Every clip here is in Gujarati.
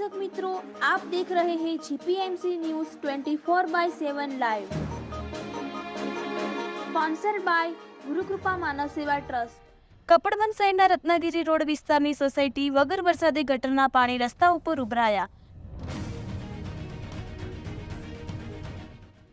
દર્શક મિત્રો, આપ દેખ રહે હે GPMC news 24 by 7 live sponsor by Gurukrupa Manav Seva trust. Kapadvanj શહેરના રત્નાગીરી રોડ વિસ્તારની સોસાયટી વગર વરસાદે ગટરના પાણી રસ્તા ઉપર ઉભરાયા.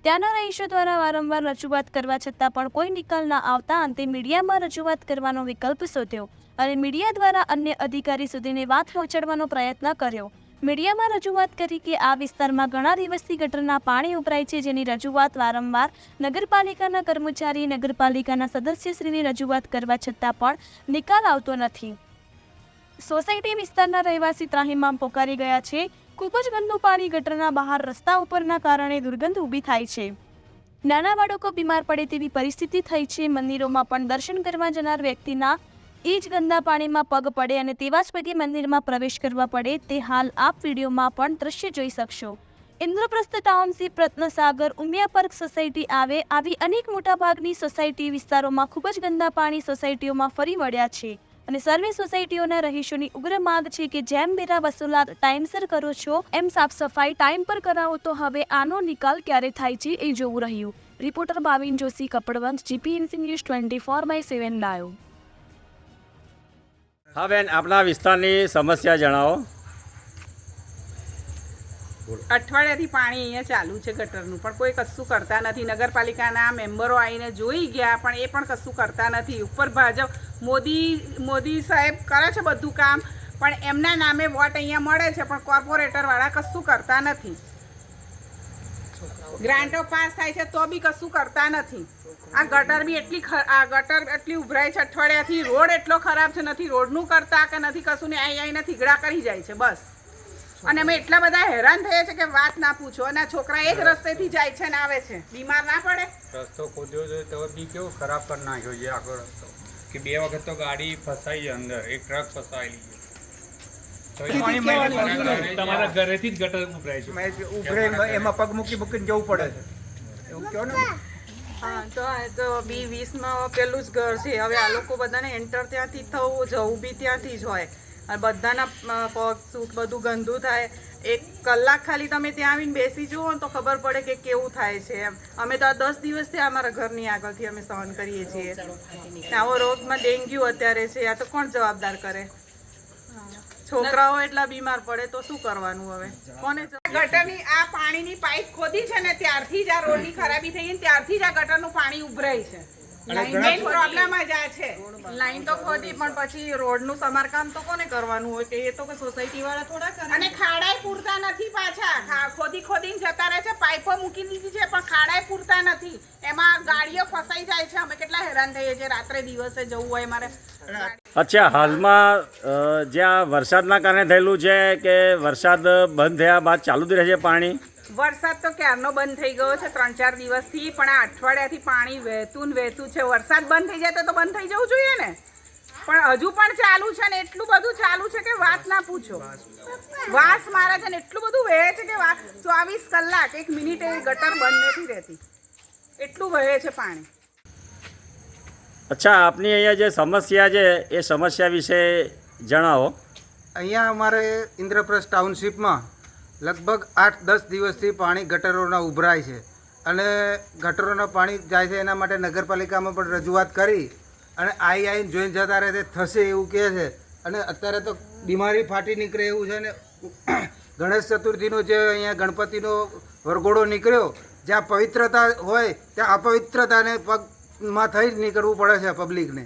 ત્યાંના રહીશો દ્વારા વારંવાર રજૂઆત કરવા છતાં પણ કોઈ નિકાલ ન આવતા અંતે મીડિયામાં રજૂઆત કરવાનો વિકલ્પ શોધ્યો અને મીડિયા દ્વારા અન્ય અધિકારી સુધીની વાત પહોંચાડવાનો પ્રયત્ન કર્યો. મીડિયામાં રજૂઆત કરી કે આ વિસ્તારમાં ઘણા દિવસથી ગટરના પાણી ઉભરાય છે જેની રજૂઆત વારંવાર નગરપાલિકાના કર્મચારી, નગરપાલિકાના સદસ્યશ્રીની રજૂઆત કરવા છતાં પણ નિકાલ આવતો નથી. સોસાયટી વિસ્તારના રહેવાસી ત્રાહિમામ પોકારી ગયા છે. ખૂબ જ ગંદુ પાણી ગટરના બહાર રસ્તા ઉપરના કારણે દુર્ગંધ ઊભી થાય છે. નાના બાળકો બીમાર પડે તેવી પરિસ્થિતિ થઈ છે. મંદિરોમાં પણ દર્શન કરવા જનાર વ્યક્તિના એ જ ગંદા પાણીમાં પગ પડે અને તેવા જ પગે મંદિરમાં પ્રવેશ કરવા પડે તે હાલ આપ વિડીયોમાં પણ દ્રશ્ય જોઈ શકશો. Indraprastha township Ratnasagar Umiya park society આવે આવી અનેક મોટાભાગની સોસાયટી વિસ્તારોમાં ખૂબ જ ગંદા પાણી સોસાયટીઓમાં ફરી વળ્યા છે. અને સર્વે સોસાયટીઓના રહીશોની ઉગ્ર માંગ છે કે જેમ બેરા વસૂલાત ટાઈમસર કરો છો, એમ સાફ સફાઈ ટાઈમ પર કરાવો તો હવે આનો નિકાલ ક્યારે થાય છે એ જોવું રહ્યું. Reporter Bhavin Joshi Kapadvanj GPNC news twenty four by seven live હા બેન આપણા વિસ્તારની સમસ્યા જણાવો. અઠવાડિયાથી પાણી અહીંયા ચાલુ છે ગટરનું, પણ કોઈ કશું કરતા નથી. નગરપાલિકાના મેમ્બરો આવીને જોઈ ગયા, પણ એ પણ કશું કરતા નથી. ઉપર ભાજપ, મોદી મોદી સાહેબ કરે છે બધું કામ, પણ એમના નામે વોટ અહીંયા મળે છે, પણ કોર્પોરેટરવાળા કશું કરતા નથી. ગ્રાન્ટો પાસ થાય છે, તો બી કશું કરતા નથી. આ ગટર બી એટલી આ ગટર એટલી ઉભરાય છે, અઠવાડિયાથી રોડ એટલો ખરાબ છે, નથી રોડનું કરતા કે નથી કશું, ને અહીં આવીને થીગડા કરી જાય છે, બસ. અને અમે એટલા બધા હેરાન થયા છે કે વાત ના પૂછો, અને આ છોકરા એ જ રસ્તેથી જાય છે ને આવે છે. બીમાર ના પડે. રસ્તો ખોદ્યો છે, તો બી કેવો ખરાબ કરી નાખ્યો છે આખો રસ્તો. કે બે વખત તો ગાડી ફસાઈ અંદર, એક ટ્રક ફસાયેલી છે. પાણી તમારા ઘરેથી જ ગટર ઉભરાય છે. મેં ઉભરે એમાં પગ મૂકી મૂકીને જવું પડે છે. એવું કહો ને? હા તો તો બી વીસમાં પેલું જ ઘર છે. હવે આ લોકો બધાને એન્ટર ત્યાંથી થવું જવું બી ત્યાંથી જ હોય. અને બધાના પગ સુખ બધું ગંદુ થાય. એક કલાક ખાલી તમે ત્યાં આવીને બેસી જુઓ તો ખબર પડે કે કેવું થાય છે એમ. અમે તો આ દસ દિવસથી અમારા ઘરની આગળથી અમે સહન કરીએ છીએ. આવો રોગમાં ડેન્ગ્યુ અત્યારે છે. આ તો કોણ જવાબદાર કરે? છોકરાઓ એટલા બીમાર પડે તો શું કરવાનું હવે? કોને ગટરની આ પાણીની પાઇપ ખોદી છે ને ત્યારથી જ આ રોડની ખરાબી થઈ ને ત્યારથી જ આ ગટરનું પાણી ઉભરાય છે. મેઇન પ્રોબ્લેમ જ આ છે. લાઈન તો ખોદી પણ પછી રોડનું સમારકામ તો કોને કરવાનું હોય? કે એ તો કે સોસાયટી વાળા થોડા કરે? અને ખાડાય પૂરતા નથી પાછા. ખોદી ખોદી ખોદીને જતા રહે છે પાઇપો મૂકી દીધી છે પણ ખાડાય પૂરતા નથી. એમાં ગાડીઓ ફસાઈ જાય છે. અમે કેટલા હેરાન થઈએ છીએ. રાત્રે દિવસે જવું હોય મારે અચ્છા, હાલમાં જ્યાં વરસાદના કારણે થયેલું છે કે વરસાદ બંધ થયા બાદ ચાલુ જ રહે છે પાણી? વરસાદ તો ક્યારનો બંધ થઈ ગયો છે? ત્રણ ચાર દિવસથી, પણ આ અઠવાડિયાથી પાણી વહેતું ને વહેતું છે. વરસાદ બંધ થઈ જાય તો બંધ થઈ જવું જોઈએ ને? પણ હજુ પણ ચાલુ છે ને, એટલું બધું ચાલુ છે કે વાત ના પૂછો. વાસ મારે છે ને, એટલું બધું વહે છે કે ચોવીસ કલાક, એક મિનિટે ગટર બંધ નથી રહેતી. એટલું વહે છે પાણી. અચ્છા, આપની અહીંયા જે સમસ્યા છે, એ સમસ્યા વિશે જણાવો. અહીંયા અમારે ઇન્દ્રપ્રસ્થ ટાઉનશીપમાં લગભગ આઠ દસ દિવસથી પાણી ગટરોના ઉભરાય છે. અને ગટરોના પાણી જાય છે એના માટે નગરપાલિકામાં પણ રજૂઆત કરી અને આઈ આઈને જોઈને જતા રહે તે થશે એવું કહે છે. અને અત્યારે તો બીમારી ફાટી નીકળે એવું છે ને, ગણેશ ચતુર્થીનો જે અહીંયા ગણપતિનો વરઘોડો નીકળ્યો, જ્યાં પવિત્રતા હોય, ત્યાં અપવિત્રતાને પગમાં થઈ જ નીકળવું પડે છે પબ્લિકને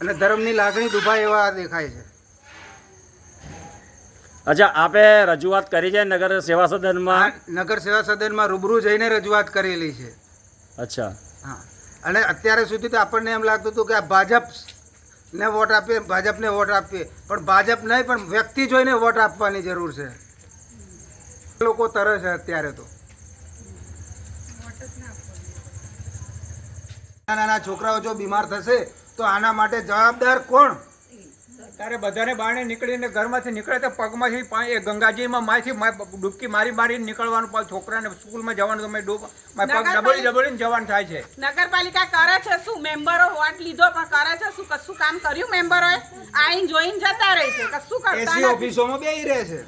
અને ધર્મની લાગણી દુભાય એવા દેખાય છે. અચ્છા આપે રજૂઆત કરી છે નગર સેવા સદનમાં? નગર સેવા સદનમાં રૂબરૂ જઈને રજૂઆત કરેલી છે. અચ્છા. હા. અને અત્યારે સુધી તો આપણને એમ લાગતું હતું કે આ ભાજપ ને વોટ આપીએ ભાજપને વોટ આપીએ પણ ભાજપ નહીં પણ વ્યક્તિ જોઈને વોટ આપવાની જરૂર છે. લોકો તરે છે અત્યારે તો. નાના નાના છોકરાઓ જો બીમાર થશે તો આના માટે જવાબદાર કોણ? ત્યારે બધાને બાણે નીકળીને ઘરમાંથી નીકળે તો પગમાંથી એ ગંગાજીમાં માથી ડૂબકી મારી મારી નીકળવાનું પણ છોકરાને સ્કૂલમાં જવાનું તો મેં ડૂબ મારે પગ ડબડી ડબડીને જવાનું થાય છે. નગરપાલિકા કરે છે શું? મેમ્બરો વોટ લીધો પણ કરે છે શું? કશું કામ કર્યું મેમ્બરોએ? આઈને જોઈને જતા રહે છે. કશું કરતા ઓફિસોમાં બેહી રહે છે.